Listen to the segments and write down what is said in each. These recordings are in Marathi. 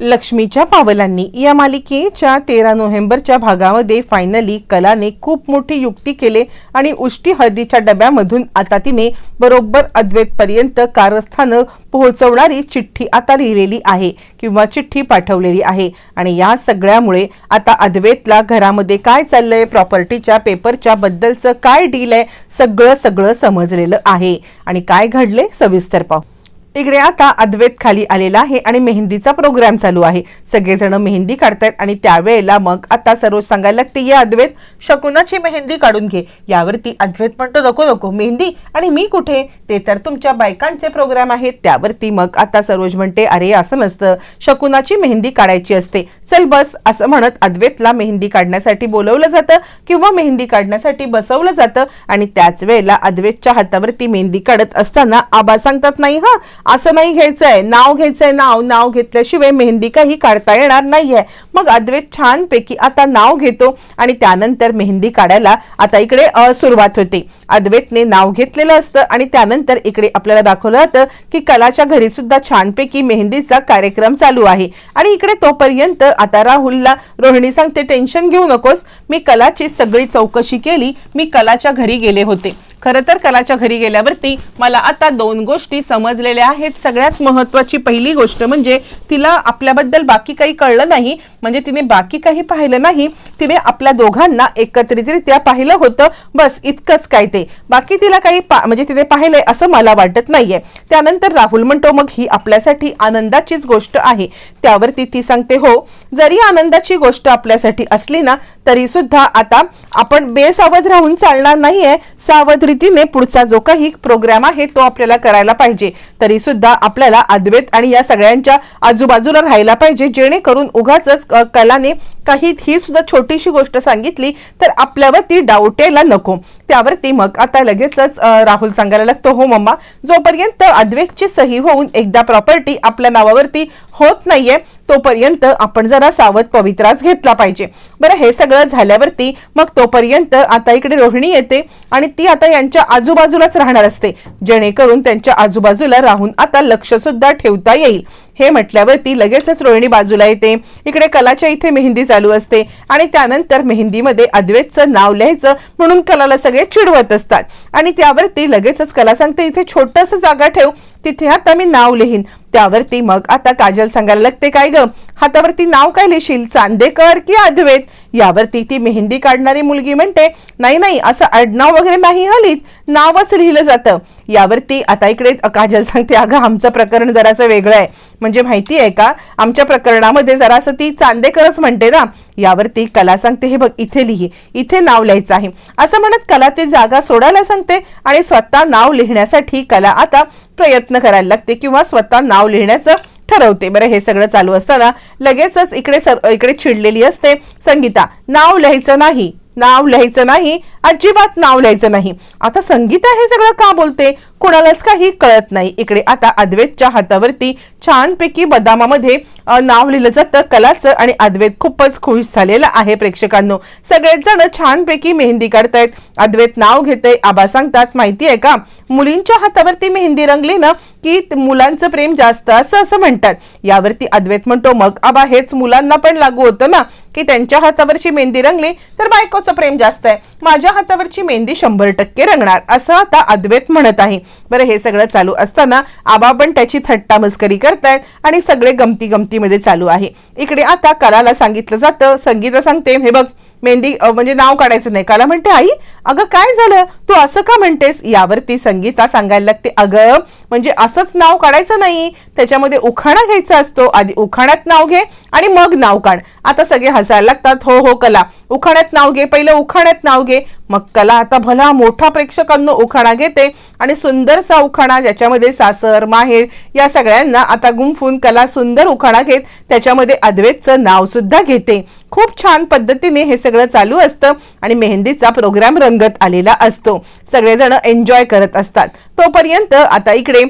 लक्ष्मीच्या पावलांनी या मालिकेच्या तेरा नोव्हेंबरच्या भागामध्ये फायनली कलाने खूप मोठी युक्ती केले आणि उष्टी हळदीच्या डब्यामधून आता तिने बरोबर अद्वैतपर्यंत कारस्थानं पोहोचवणारी चिठ्ठी आता लिहिलेली आहे किंवा चिठ्ठी पाठवलेली आहे. आणि या सगळ्यामुळे आता अद्वैतला घरामध्ये काय चाललंय प्रॉपर्टीच्या पेपरच्या बद्दलचं काय डील आहे सगळं सगळं समजलेलं आहे. आणि काय घडले सविस्तर पाहू. इकडे आता अद्वैत खाली आलेला आहे आणि मेहंदीचा प्रोग्राम चालू आहे. सगळेजण मेहंदी काढतायत आणि त्यावेळेला मग आता सर्व सांगायला लागते ये अद्वैत शकुनाची मेहंदी काढून घे. यावरती अद्वैत म्हणतो नको नको मेहंदी आणि मी कुठे? ते तर तुमच्या बायकांचे प्रोग्राम आहेत. त्यावरती मग आता सरोज म्हणते अरे असं नसतं. शकुनाची मेहंदी काढायची असते. चल बस असं म्हणत अद्वैतला मेहंदी काढण्यासाठी बोलवलं जातं किंवा मेहंदी काढण्यासाठी बसवलं जातं. आणि त्याच वेळेला अद्वैतच्या हातावरती मेहंदी काढत असताना आबा सांगतात नाही हा असं नाही घ्यायचंय. नाव घ्यायचंय नाव नाव घेतल्याशिवाय मेहंदी काही काढता येणार नाहीये. मग अद्वैत छानपैकी आता नाव घेतो आणि त्यानंतर मेहंदी काढायला आता इकडे सुरुवात होते. अद्वैतने नाव घेतलेलं असतं आणि त्यानंतर इकडे आपल्याला दाखवलं जातं की कलाच्या घरी सुद्धा छानपैकी मेहंदीचा कार्यक्रम चालू आहे. आणि इकडे तोपर्यंत आता राहुलला रोहिणी सांगते टेन्शन घेऊ नकोस. मी कलाची सगळी चौकशी केली. मी कलाच्या घरी गेले होते. खरं तर कलाच्या घरी गेल्यावरती मला आता दोन गोष्टी समजलेल्या आहेत. सगळ्यात महत्वाची पहिली गोष्ट म्हणजे तिला आपल्याबद्दल बाकी काही कळलं नाही. म्हणजे तिने बाकी काही पाहिलं नाही. तिने आपल्या दोघांना एकत्रितरित्या पाहिलं होतं. बस इतकंच काय ते. बाकी तिला काही पा- म्हणजे तिने पाहिलंय असं मला वाटत नाहीये. त्यानंतर राहुल म्हणतो मग ही आपल्यासाठी आनंदाचीच गोष्ट आहे. त्यावरती ती सांगते हो जरी आनंदाची गोष्ट आपल्यासाठी असली ना तरी सुद्धा आता आपण बेसावध राहून चालणार नाहीये. सावध रीतीने पुढचा जो काही प्रोग्राम आहे तो आपल्याला करायला पाहिजे. तरी सुद्धा आपल्याला अद्वैत आणि या सगळ्यांच्या आजूबाजूला राहायला पाहिजे. जेणेकरून उगाच कलाने काही ही सुद्धा छोटीशी गोष्ट सांगितली तर आपल्यावरती डाऊट यायला नको. त्यावरती मग आता लगेचच राहुल सांगायला लागतो हो मम्मा जोपर्यंत अद्वैतची सही होऊन एकदा प्रॉपर्टी आपल्या नावावरती होत नाहीये तोपर्यंत आपण जरा सावध पवित्राच घेतला पाहिजे. बरं हे सगळं झाल्यावरती मग तोपर्यंत आता इकडे रोहिणी येते आणि ती आता यांच्या आजूबाजूलाच राहणार असते. जेणेकरून त्यांच्या आजूबाजूला राहून आता लक्ष सुद्धा ठेवता येईल. हे म्हटल्यावरती लगेचच रोहिणी बाजूला येते. इकडे कलाच्या इथे मेहंदी चालू असते आणि त्यानंतर मेहंदीमध्ये अद्वैतचं नाव लिहायचं म्हणून कलाला सगळे चिडवत असतात. आणि त्यावरती लगेचच कला सांगते इथे छोटस जागा ठेव तिथे आता मी नाव लिहीन. त्यावरती मग आता काजल सांगायला लागते काय ग? हातावरती नाव काय लिहिशील? चांदेकर की अद्वैत? यावरती ती मेहंदी काढणारी मुलगी म्हणते नाही नाही असं आडनाव वगैरे नाही हलीत नावच लिहिलं जातं. यावरती आता इकडे काजल सांगते अगं आमचं प्रकरण जरासं वेगळं आहे. म्हणजे माहिती आहे का? आमच्या प्रकरणामध्ये जरासं ती चांदेकरच म्हणते ना. यावरती कला सांगते हे बघ इथे लिही इथे नाव लिहायचं आहे. असं म्हणत कला ते जागा सोडायला सांगते आणि स्वतः नाव लिहिण्यासाठी कला आता प्रयत्न करायला लागते किंवा स्वतः नाव लिहिण्याचं ठरवते. बरं हे सगळं चालू असताना लगेचच इकडे सर इकडे चिडलेली असते. संगीता नाव लिहायचं नाही नाव लिहायचं नाही अजिबात नाव लिहायचं नाही. आता संगीता हे सगळं का बोलते? कोणालाच काही कळत नाही. इकडे आता अद्वैतच्या हातावरती छानपैकी बदामामध्ये नाव लिहिलं जातं कलाचं आणि अद्वैत खूपच खुश झालेला आहे प्रेक्षकांनो. सगळेच जण छानपैकी मेहंदी काढतायत. अद्वैत नाव घेतय आबा सांगतात माहिती आहे का? मुलींच्या हातावरती मेहंदी रंगली ना की मुलांचं प्रेम जास्त असं असं म्हणतात. यावरती अद्वैत म्हणतो मग आबा हेच मुलांना पण लागू होतं ना की त्यांच्या हातावरची मेहंदी रंगली तर बायकोचं प्रेम जास्त आहे. माझ्या हातावरची मेहंदी शंभर टक्के रंगणार. असं आता अद्वैत म्हणत आहे. बरं हे सगळं चालू असताना आबा पण त्याची थट्टा मस्करी करतायत आणि सगळे गमती गमतीमध्ये चालू आहे. इकडे आता कलाला सांगितलं जातं संगीता सांगते हे बघ मेहंदी म्हणजे नाव काढायचं नाही. काला म्हणते आई अगं काय झालं? तू असं का म्हणतेस? यावरती संगीता सांगायला लागते अगं म्हणजे असंच नाव काढायचं नाही. त्याच्यामध्ये उखाणा घ्यायचा असतो. आधी उखाण्यात नाव घे आणि मग नाव काढ. आता सगळे हसायला लागतात हो हो कला. उखाण्यात नाव घे पहिलं उखाण्यात नाव घे. मग कला आता भला मोठा प्रेक्षकांना उखाणा घेते आणि सुंदरसा उखाणा ज्याच्यामध्ये सासर माहेर या सगळ्यांना आता गुंफून कला सुंदर उखाणा घेत त्याच्यामध्ये अद्वैतचं नाव सुद्धा घेते. खूप छान पद्धतीने हे सगळं चालू असतं आणि मेहंदीचा प्रोग्राम रंगत आलेला असतो. सगळेजण एन्जॉय करत असतात. तोपर्यंत आता इकडे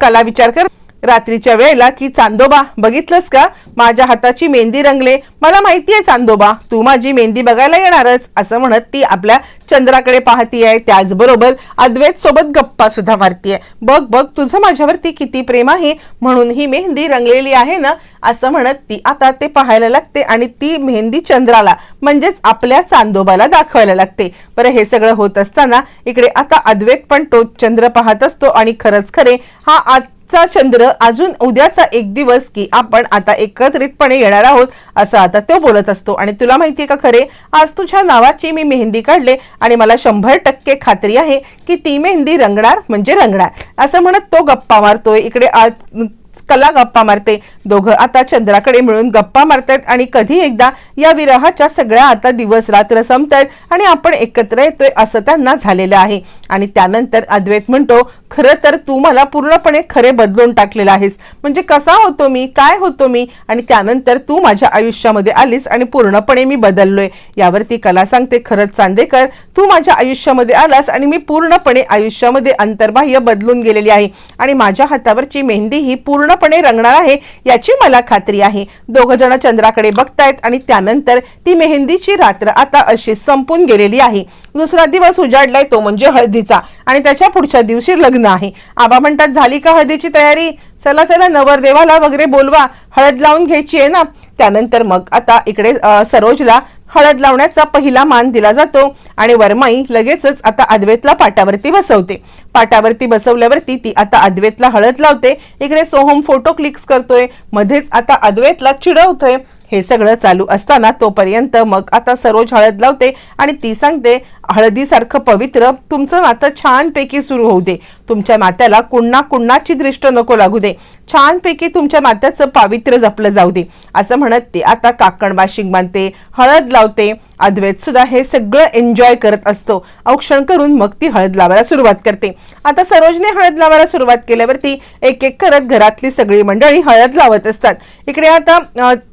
कला विचार कर. रात्रीच्या वेळेला की चांदोबा बघितलंस का? माझ्या हाताची मेहंदी रंगले. मला माहिती आहे चांदोबा तू माझी मेहंदी बघायला येणारच असं म्हणत ती आपल्या चंद्राकडे पाहतीये. त्याचबरोबर अद्वैत सोबत गप्पा सुद्धा मारतीये. बघ बघ तुझं माझ्यावरती किती प्रेम आहे. म्हणून ही मेहंदी रंगलेली आहे ना असं म्हणत ती आता ते पाहायला लागते आणि ती मेहंदी चंद्राला. म्हणजेच आपल्या चांदोबाला दाखवायला लागते. बरं हे सगळं होत असताना इकडे आता अद्वैत पण तो चंद्र पाहत असतो आणि खरंच खरे हा आजचा चंद्र अजून उद्याचा एक दिवस की आपण आता एकत्रितपणे येणार आहोत असं आता तो बोलत असतो. आणि तुला माहितीये का खरे आज तुझ्या नावाची मी मेहंदी काढले आणि मला शंभर टक्के खात्री आहे की ती मेहंदी रंगणार म्हणजे रंगणार. असं म्हणत तो गप्पा मारतोय. इकडे आज कला गप्पा मारते. दोघं आता चंद्राकडे मिळून गप्पा मारतायत आणि कधी एकदा या विरहाच्या सगळ्या आता दिवस रात्र संपतायत आणि आपण एकत्र येतोय असं त्यांना झालेलं आहे. आणि त्यानंतर अद्वैत म्हणतो खरं तर तू मला पूर्णपणे खरे बदलून टाकलेला आहेस. म्हणजे कसा होतो मी? काय होतो मी? आणि त्यानंतर तू माझ्या आयुष्यामध्ये आलीस आणि पूर्णपणे मी बदललोय. यावरती कला सांगते खरंच चांदेकर. तू माझ्या आयुष्यामध्ये आलास आणि मी पूर्णपणे आयुष्यामध्ये अंतर्बाह्य बदलून गेलेली आहे. आणि माझ्या हातावरची मेहंदी ही पूर्णपणे रंगणार आहे याची मला खात्री आहे. दोघ जण चंद्राकडे बघतायत आणि त्यानंतर ती मेहंदीची रात्र आता अशी संपून गेलेली आहे. दुसरा दिवस उजाडलाय तो म्हणजे हळदीचा. आणि त्याच्या पुढच्या दिवशी लग्न आहे. आबा म्हणतात झाली का हळदीची तयारी? चला चला नवरदेवाला वगैरे बोलवा. हळद लावून घ्यायची आहे ना? त्यानंतर मग आता इकडे सरोजला हळद लावण्याचा पहिला मान दिला जातो आणि वरमाई लगेचच आता अद्वैतला पाटावरती बसवते. पाटावरती बसवल्यावरती ती आता अद्वैतला हळद लावते. इकडे सोहम फोटो क्लिक्स करतोय. मध्येच आता अद्वैतला चिडवतोय. हे सगळं चालू असताना तोपर्यंत मग आता सरोज हळद लावते आणि ती सांगते हळदीसारखं पवित्र तुमचं नातं छानपैकी सुरू होऊ दे. तुमच्या नात्याला कुणा कुणाची दृष्ट नको लागू दे. छानपैकी तुमच्या नात्याचं पावित्र्य जपलं जाऊ दे. असं म्हणत ते आता काकण बाशिंग बांधते हळद लावते. अद्वैत सुद्धा हे सगळं एन्जॉय करत असतो. औक्षण करून मग ती हळद लावायला सुरुवात करते. आता सरोजने हळद लावायला सुरुवात केल्यावरती एक एक करत घरातली सगळी मंडळी हळद लावत असतात. इकडे आता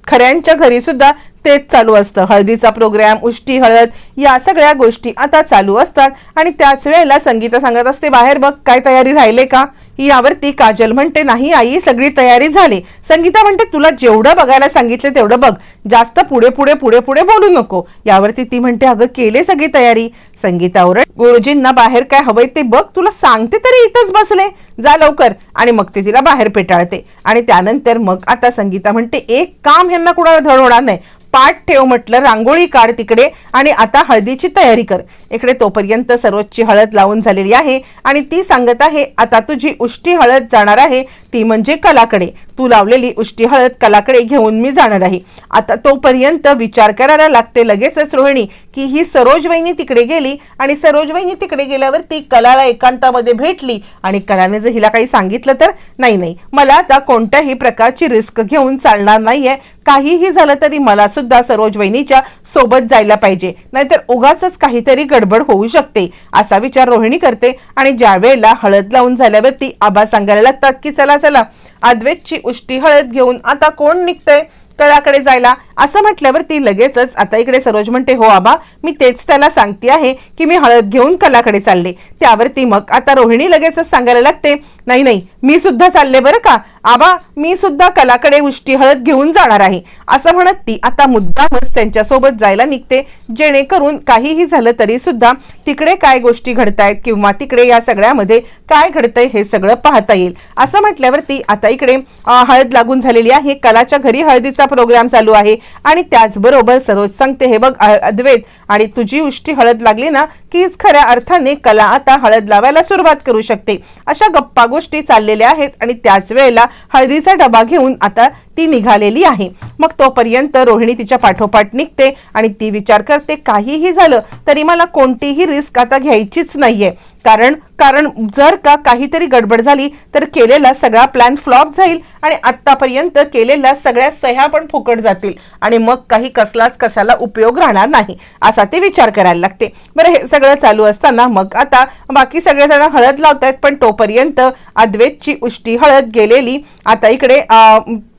खऱ्यांच्या घरी सुद्धा तेच चालू असतं. हळदीचा प्रोग्राम उष्टी हळद या सगळ्या गोष्टी आता चालू असतात. आणि त्याच वेळेला संगीता सांगत असते बाहेर बघ काय तयारी राहिले का? यावरती काजल म्हणते नाही आई सगळी तयारी झाली. संगीता म्हणते तुला जेवढं बघायला सांगितलं तेवढं बघ. जास्त पुढे पुढे पुढे पुढे बोलू नको. यावरती ती म्हणते अगं केले सगळी तयारी. संगीता ओरड गुरुजींना बाहेर काय हवंय ते बघ तुला सांगते तरी इथंच बसले. जा लवकर. आणि मग ते तिला बाहेर पेटाळते. आणि त्यानंतर मग आता संगीता म्हणते एक काम ह्यांना कुणाला धड होणार नाही. पाठ ठेव म्हटलं रांगोळी काढ तिकडे आणि आता हळदीची तयारी कर. इकडे तोपर्यंत सर्वोच्च हळद लावून झालेली आहे आणि ती सांगत आहे आता तुझी उष्टी हळद जाणार आहे. ती म्हणजे कलाकडे. तू लावलेली उष्टी हळद कलाकडे घेऊन मी जाणार आहे. आता तोपर्यंत विचार करायला लागते लगेचच रोहिणी की ही सरोज वहिनी तिकडे गेली आणि सरोज वहिनी तिकडे गेल्यावर ती कलाला एकांतामध्ये भेटली आणि कलाने जर हिला काही सांगितलं तर नाही नाही मला आता कोणत्याही प्रकारची रिस्क घेऊन चालणार नाहीये. काहीही झालं तरी मला सुद्धा सरोज वहिनीच्या सोबत जायला पाहिजे. नाहीतर उगाच काहीतरी गडबड होऊ शकते असा विचार रोहिणी करते आणि ज्या वेळेला हळद लावून झाल्यावरती आबा सांगायला लागतात की चला चला अद्वैतची उष्टी हळद घेऊन आता कोण निघतंय तळाकडे जायला? असं म्हटल्यावर ती लगेचच आता इकडे सरोज म्हणते हो आबा मी तेच त्याला सांगते आहे की मी हळद घेऊन कलाकडे चालले. त्यावरती मग आता रोहिणी लगेचच सांगायला लागते नाही नाही मी सुद्धा चालले बरं का आबा मी सुद्धा कलाकडे उष्टी हळद घेऊन जाणार आहे. असं म्हणत ती आता मुद्दामच त्यांच्यासोबत जायला निघते. जेणेकरून काहीही झालं तरी सुद्धा तिकडे काय गोष्टी घडतायत किंवा तिकडे या सगळ्यामध्ये काय घडतंय हे सगळं पाहता येईल. असं म्हटल्यावरती आता इकडे हळद लागून झालेली आहे. कलाच्या घरी हळदीचा प्रोग्राम चालू आहे. आणि त्याचबरोबर सरोज सांगते हे बघ अ- अद्वैत आणि तुझी उष्टी हळद लागली ना कीच खऱ्या अर्थाने कला आता हळद लावायला सुरुवात करू शकते. अशा गप्पा गोष्टी चाललेल्या आहेत. आणि त्याच वेळेला हळदीचा डबा घेऊन आता ती निघालेली आहे. मग तोपर्यंत रोहिणी तिच्या पाठोपाठ निघते आणि ती विचार करते काहीही झालं तरी मला कोणतीही रिस्क आता घ्यायचीच नाहीये. कारण कारण जर का काहीतरी गडबड झाली तर केलेला सगळा प्लॅन फ्लॉप जाईल आणि आत्तापर्यंत केलेल्या सगळ्या सह्या पण फुकट जातील आणि मग काही कसलाच कशाला उपयोग राहणार नाही असा ते विचार करायला लागते. बरं हे सगळं चालू असताना मग आता बाकी सगळेजण हळद लावतायत पण तोपर्यंत अद्वैतची उष्टी हळद गेलेली. आता इकडे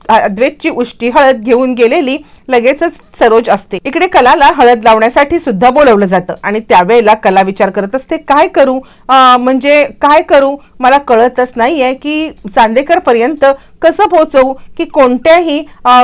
अद्वैतची उष्टी हळद घेऊन गेलेली लगेचच सरोज असते. इकडे कलाला हळद लावण्यासाठी सुद्धा बोलवलं जातं. आणि त्यावेळेला कला विचार करत असते काय करू? म्हणजे काय करू? मला कळतच नाहीये की चांदेकर पर्यंत कसं पोहोचवू की कोणत्याही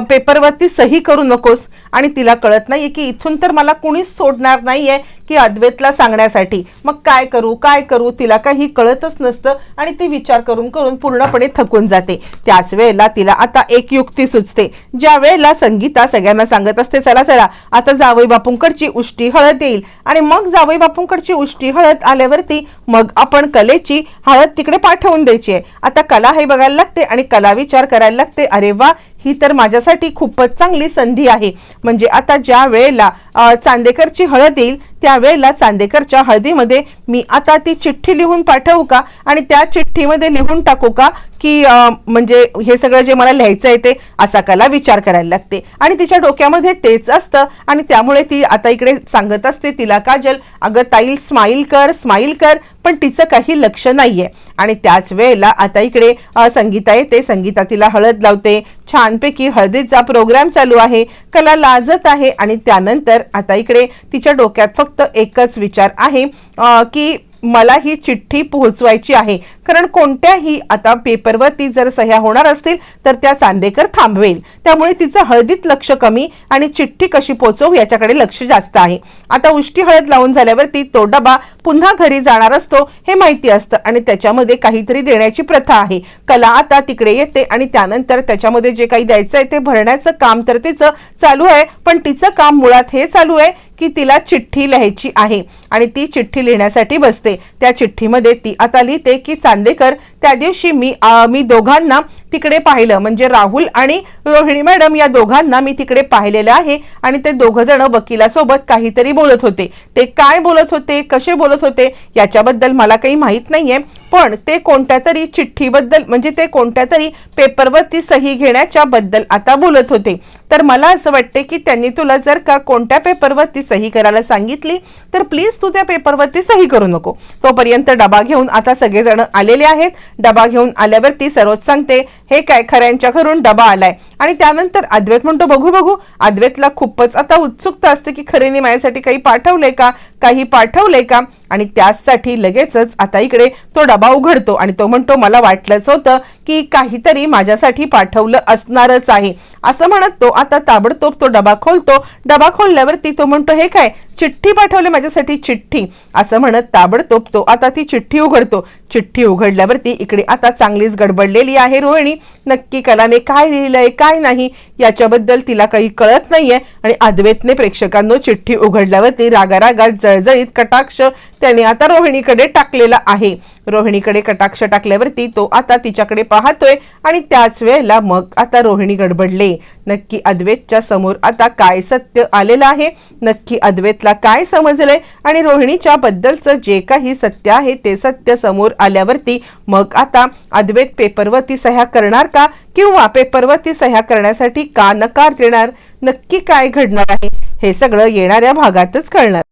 पेपरवरती सही करू नकोस? आणि तिला कळत नाही की इथून तर मला कुणीच सोडणार नाहीये की अद्वैतला सांगण्यासाठी. मग काय करू? काय करू? तिला काही कळतच नसतं आणि ती विचार करून करून पूर्णपणे थकून जाते. त्याच वेळेला तिला आता एक युक्ती सुचते. ज्या वेळेला संगीता सगळ्यांना सांगत असते चला चला आता जावई बापूंकडची उष्टी हळद येईल. आणि मग जावई बापूंकडची उष्टी हळद आल्यावरती मग आपण कलेची हळद तिकडे पाठवून द्यायची आहे. आता कला हे बघायला लागते आणि कलावी विचार करायला लागते. अरे वा ही तर माझ्यासाठी खूपच चांगली संधी आहे. म्हणजे आता ज्या वेळेला चांदेकरची हळद येईल त्यावेळेला चांदेकरच्या हळदीमध्ये मी आता ती चिठ्ठी लिहून पाठवू का? आणि त्या चिठ्ठीमध्ये लिहून टाकू का? की म्हणजे हे सगळं जे मला लिहायचं आहे ते असा कला विचार करायला लागते. आणि तिच्या डोक्यामध्ये तेच असतं. आणि त्यामुळे ती आता इकडे सांगत असते तिला काजल अगं ताईल स्माईल कर स्माईल कर पण तिचं काही लक्ष नाहीये. आणि त्याच वेळेला आता इकडे संगीता येते. संगीता तिला हळद लावते. छानपैकी हळदीचा प्रोग्राम चालू आहे. कला लाजत आहे. आणि त्यानंतर आता इकडे तिच्या डोक्यात फक्त एकच विचार आहे की मला ही चिठ्ठी पोहोचवायची आहे. कारण कोणत्याही आता पेपरवरती जर सह्या होणार असतील तर त्या चांदेकर थांबवेल. त्यामुळे तिचं हळदीत लक्ष कमी आणि चिठ्ठी कशी पोचवू याच्याकडे लक्ष जास्त आहे. आता उष्टी हळद लावून झाल्यावरती तो डबा पुन्हा घरी जाणार असतो हे माहिती असतं आणि त्याच्यामध्ये काहीतरी देण्याची प्रथा आहे. कला आता तिकडे येते आणि त्यानंतर त्याच्यामध्ये जे काही द्यायचं आहे ते भरण्याचं काम तर तिचं चालू आहे पण तिचं काम मुळात हे चालू आहे की तिला चिठ्ठी लिहायची आहे आणि ती चिठ्ठी लिहिण्यासाठी बसते. त्या चिठ्ठीमध्ये ती आता लिहिते की चांदेकर त्या दिवशी मी आ, मी दोघांना तिकडे पाहिलं. म्हणजे राहुल आणि रोहिणी मॅडम या दोघांना मी तिकडे पाहिलेलं आहे आणि ते दोघ जण वकिलासोबत काहीतरी बोलत होते. ते काय बोलत होते? कसे बोलत होते? याच्याबद्दल मला काही माहीत नाहीये. पण ते कोणत्या तरी चिठ्ठीबद्दल म्हणजे ते कोणत्या तरी पेपरवरती सही घेण्याच्या बद्दल आता बोलत होते. तर मला असं वाटते की त्यांनी तुला जर का कोणत्या पेपरवरती सही करायला सांगितली तर प्लीज तू त्या पेपरवरती सही करू नको. तोपर्यंत डबा घेऊन आता सगळेजण आलेले आहेत. डबा घेऊन आल्यावरती सरोज सांगते हे काय? खऱ्यांच्या घरून डबा आलाय. आणि त्यानंतर अद्वैत म्हणतो बघू बघू अद्वैतला खूपच आता उत्सुकता असते की खरेने माझ्यासाठी काही पाठवलंय का? काही पाठवलंय का? आणि त्याचसाठी लगेचच आता इकडे तो डबा उघडतो आणि तो म्हणतो मला वाटलंच होतं की काहीतरी माझ्यासाठी पाठवलं असणारच आहे. असं म्हणत तो आता ताबडतोब तो डबा खोलतो. डबा खोलल्यावरती तो म्हणतो हे काय चिठ्ठी पाठवली माझ्यासाठी? चिठ्ठी. असं म्हणत ताबडतोब तो आता ती चिठ्ठी उघडतो. चिठ्ठी उघडल्यावरती इकडे आता चांगलीच गडबडलेली आहे रोहिणी. नक्की कलाने काय लिहिलंय काय नाही याच्याबद्दल तिला काही कळत नाहीये. आणि अद्वैतने प्रेक्षकांनो चिठ्ठी उघडल्यावरती रागारागात जळजळीत कटाक्ष त्याने आता रोहिणीकडे टाकलेला आहे. रोहिणीकडे कटाक्ष टाकल्यावरती तो आता तिच्याकडे पाहतोय आणि त्याच वेळेला मग आता रोहिणी गडबडले. नक्की अद्वैतच्या समोर आता काय सत्य आलेलं आहे? नक्की अद्वैतला काय समजलंय? आणि रोहिणीच्या बद्दलचं जे काही सत्य आहे ते सत्य समोर आल्यावरती मग आता अद्वैत पेपरवरती सह्या करणार का? किंवा पेपरवरती सह्या करण्यासाठी का नकार देणार? नक्की काय घडणार आहे? हे सगळं येणाऱ्या भागातच कळणार.